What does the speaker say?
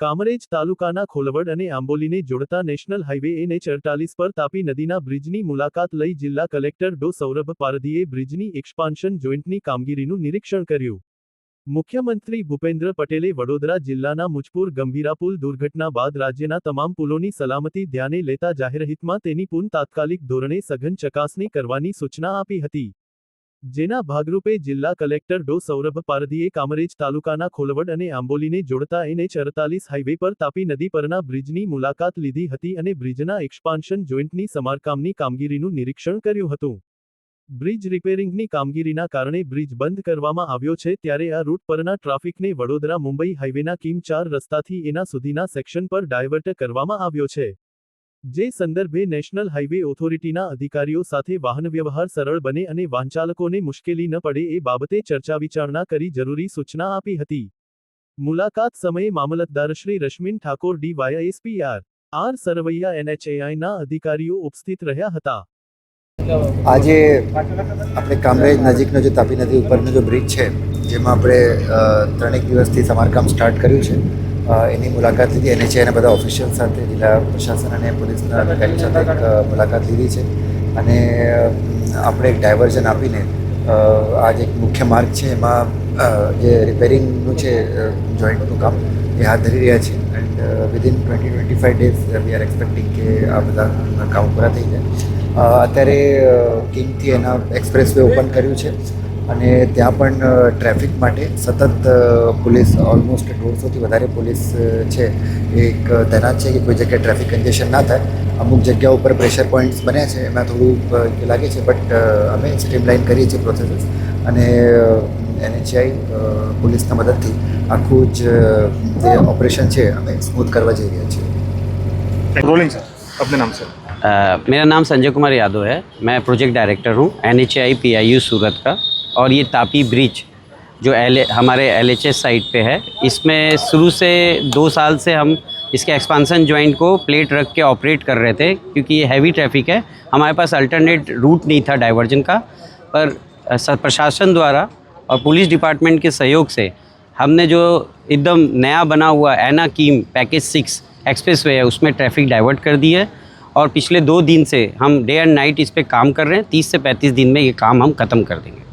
કામરેજ તાલુકાના ખોલવડ અને આંબોલીને જોડતા નેશનલ હાઇવે એનએચ અડતાલીસ પર તાપી નદીના બ્રિજની મુલાકાત લઈ જિલ્લા કલેક્ટર ડો સૌરભ પારધીએ બ્રિજની એક્સપાન્શન જોઈન્ટની કામગીરીનું નિરીક્ષણ કર્યું. મુખ્યમંત્રી ભૂપેન્દ્ર પટેલે વડોદરા જિલ્લાના મુજપુર ગંભીરા પુલ દુર્ઘટના બાદ રાજ્યના તમામ પુલોની સલામતી ધ્યાને લેતા જાહેરહિતમાં તેની પુન તાત્કાલિક ધોરણે સઘન ચકાસણી કરવાની સૂચના આપી હતી. જેના ભાગરૂપે જિલ્લા કલેક્ટર ડો. સૌરભ પારધીએ કામરેજ તાલુકાના ખોલવડ અને આંબોલીને જોડતા એનએચ અડતાલીસ હાઇવે પર તાપી નદી પરના બ્રિજની મુલાકાત લીધી હતી અને બ્રિજના એક્સપાન્શન જોઈન્ટની સમારકામની કામગીરીનું નિરીક્ષણ કર્યું હતું. બ્રિજ રિપેરિંગની કામગીરીના કારણે બ્રિજ બંધ કરવામાં આવ્યો છે ત્યારે આ રૂટ પરના ટ્રાફિકને વડોદરા મુંબઈ હાઈવેના કિમ ચાર રસ્તાથી એના સુધીના સેક્શન પર ડાયવર્ટ કરવામાં આવ્યો છે. જે સંદર્ભે નેશનલ હાઇવે ઓથોરિટીના અધિકારીઓ સાથે વાહન વ્યવહાર સરળ બને અને વાહનચાલકોને મુશ્કેલી ન પડે એ બાબતે ચર્ચા વિચારણા કરી જરૂરી સૂચના આપી હતી. મુલાકાત સમયે મામલતદાર Shri Rashmin Thakor D Y S P R R Sarvaiya એનએચએઆઈના અધિકારીઓ ઉપસ્થિત રહ્યા હતા. આજે આપણે કામરેજ નજીકનો જે તાપી નદી ઉપરનો જે બ્રિજ છે, જેમાં આપણે ત્રણેક દિવસથી સમારકામ સ્ટાર્ટ કર્યું છે. એની મુલાકાત લીધી. એનએચએના બધા ઓફિશિયલ સાથે, જિલ્લા પ્રશાસન અને પોલીસના અધિકારી સાથે એક મુલાકાત લીધી છે. અને આપણે એક ડાયવર્ઝન આપીને આ જે મુખ્ય માર્ગ છે. એમાં જે રિપેરિંગનું છે જોઈન્ટનું કામ, એ હાથ ધરી રહ્યા છે and within twenty twenty five days we are expecting કે આ બધા કામ પૂરા થઈ જાય. અત્યારે કિંગથી એના એક્સપ્રેસ વે ઓપન કર્યું છે. અને ત્યાં પણ અ, ટ્રાફિક માટે સતત અ, પોલીસ ઓલમોસ્ટ દોઢસોથી વધારે પોલીસ અ, છે એ એક તૈનાત છે કે કોઈ જગ્યાએ ટ્રાફિક કન્જેશન ના થાય અમુક જગ્યા ઉપર પ્રેશર પોઈન્ટ્સ બન્યા છે એમાં થોડું અ, એ લાગે છે બટ અમે સ્ટ્રીમલાઇન કરીએ છીએ પ્રોસેસીસ અને એનએચઆઈ પોલીસના મદદથી આખું જ અ, જે ઓપરેશન છે અમે સ્મૂથ કરવા જઈ રહ્યા છીએ रोलिंग सर अपने नाम से अ, मेरा नाम संजय कुमार यादव है मैं प्रोजेक्ट डायरेक्टर हूँ N H I P I U Surat का और ये तापी ब्रिज जो एल हमारे एल एच एस साइट पे है। इसमें शुरू से दो साल से हम इसके एक्सपांसन जॉइंट को प्लेट रख के ऑपरेट कर रहे थे, क्योंकि ये हैवी ट्रैफ़िक है। हमारे पास अल्टरनेट रूट नहीं था डाइवर्जन का, पर प्रशासन द्वारा और पुलिस डिपार्टमेंट के सहयोग से हमने जो एकदम नया बना हुआ एना कीम पैकेज सिक्स एक्सप्रेस वे है, उसमें ट्रैफ़िक डाइवर्ट कर दी है। और पिछले दो दिन से हम डे एंड नाइट इस पर काम कर रहे हैं, तीस से पैंतीस दिन में ये काम हम ख़त्म कर देंगे।